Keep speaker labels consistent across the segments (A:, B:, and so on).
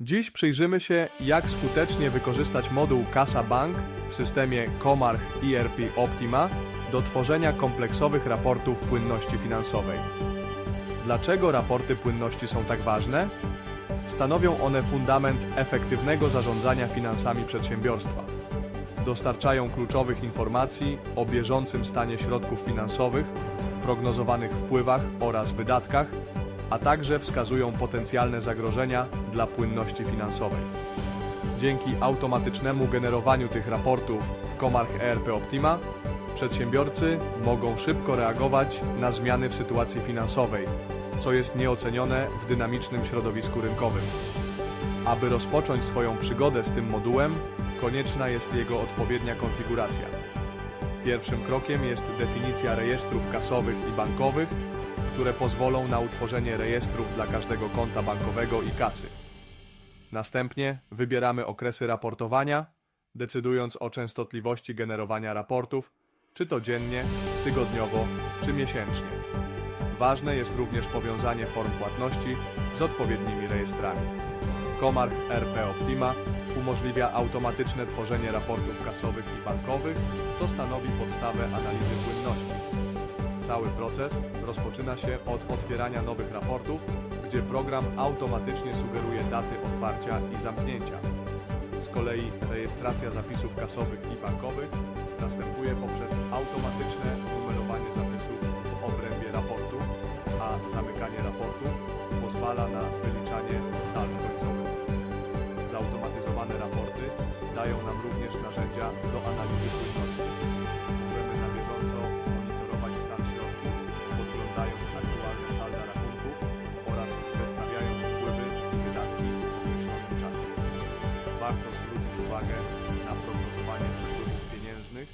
A: Dziś przyjrzymy się, jak skutecznie wykorzystać moduł Kasa Bank w systemie Comarch ERP Optima do tworzenia kompleksowych raportów płynności finansowej. Dlaczego raporty płynności są tak ważne? Stanowią one fundament efektywnego zarządzania finansami przedsiębiorstwa. Dostarczają kluczowych informacji o bieżącym stanie środków finansowych, prognozowanych wpływach oraz wydatkach, a także wskazują potencjalne zagrożenia dla płynności finansowej. Dzięki automatycznemu generowaniu tych raportów w Comarch ERP Optima, przedsiębiorcy mogą szybko reagować na zmiany w sytuacji finansowej, co jest nieocenione w dynamicznym środowisku rynkowym. Aby rozpocząć swoją przygodę z tym modułem, konieczna jest jego odpowiednia konfiguracja. Pierwszym krokiem jest definicja rejestrów kasowych i bankowych, które pozwolą na utworzenie rejestrów dla każdego konta bankowego i kasy. Następnie wybieramy okresy raportowania, decydując o częstotliwości generowania raportów, czy to dziennie, tygodniowo, czy miesięcznie. Ważne jest również powiązanie form płatności z odpowiednimi rejestrami. Comarch RP Optima umożliwia automatyczne tworzenie raportów kasowych i bankowych, co stanowi podstawę analizy płynności. Cały proces rozpoczyna się od otwierania nowych raportów, gdzie program automatycznie sugeruje daty otwarcia i zamknięcia. Z kolei rejestracja zapisów kasowych i bankowych następuje poprzez automatyczne numerowanie zapisów w obrębie raportu, a zamykanie raportu pozwala na wyliczanie sald końcowych. Zautomatyzowane raporty dają nam również narzędzia do analizy płynności. Warto zwrócić uwagę na prognozowanie przepływów pieniężnych,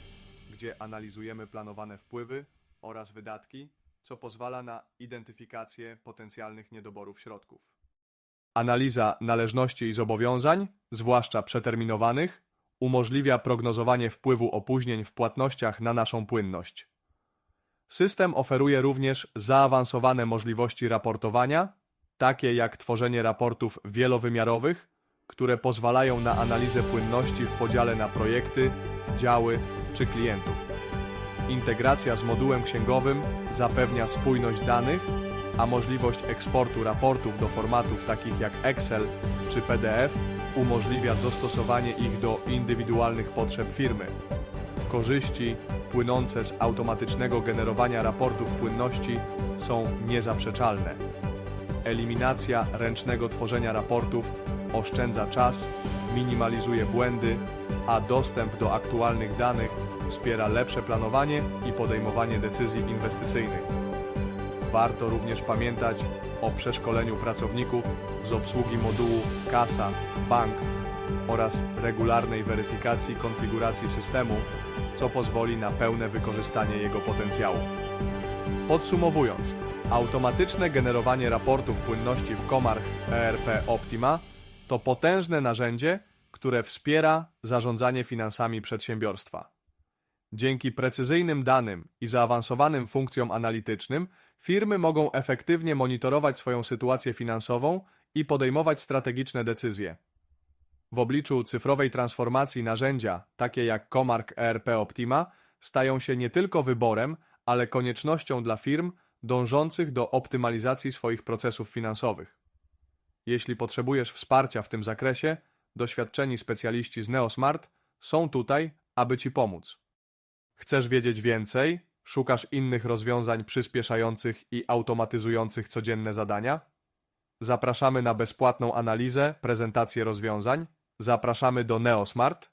A: gdzie analizujemy planowane wpływy oraz wydatki, co pozwala na identyfikację potencjalnych niedoborów środków. Analiza należności i zobowiązań, zwłaszcza przeterminowanych, umożliwia prognozowanie wpływu opóźnień w płatnościach na naszą płynność. System oferuje również zaawansowane możliwości raportowania, takie jak tworzenie raportów wielowymiarowych, które pozwalają na analizę płynności w podziale na projekty, działy czy klientów. Integracja z modułem księgowym zapewnia spójność danych, a możliwość eksportu raportów do formatów takich jak Excel czy PDF umożliwia dostosowanie ich do indywidualnych potrzeb firmy. Korzyści płynące z automatycznego generowania raportów płynności są niezaprzeczalne. Eliminacja ręcznego tworzenia raportów oszczędza czas, minimalizuje błędy, a dostęp do aktualnych danych wspiera lepsze planowanie i podejmowanie decyzji inwestycyjnych. Warto również pamiętać o przeszkoleniu pracowników z obsługi modułu Kasa, Bank oraz regularnej weryfikacji konfiguracji systemu, co pozwoli na pełne wykorzystanie jego potencjału. Podsumowując, automatyczne generowanie raportów płynności w Comarch ERP Optima to potężne narzędzie, które wspiera zarządzanie finansami przedsiębiorstwa. Dzięki precyzyjnym danym i zaawansowanym funkcjom analitycznym, firmy mogą efektywnie monitorować swoją sytuację finansową i podejmować strategiczne decyzje. W obliczu cyfrowej transformacji narzędzia, takie jak Comarch ERP Optima, stają się nie tylko wyborem, ale koniecznością dla firm dążących do optymalizacji swoich procesów finansowych. Jeśli potrzebujesz wsparcia w tym zakresie, doświadczeni specjaliści z Neosmart są tutaj, aby Ci pomóc. Chcesz wiedzieć więcej? Szukasz innych rozwiązań przyspieszających i automatyzujących codzienne zadania? Zapraszamy na bezpłatną analizę, prezentację rozwiązań. Zapraszamy do Neosmart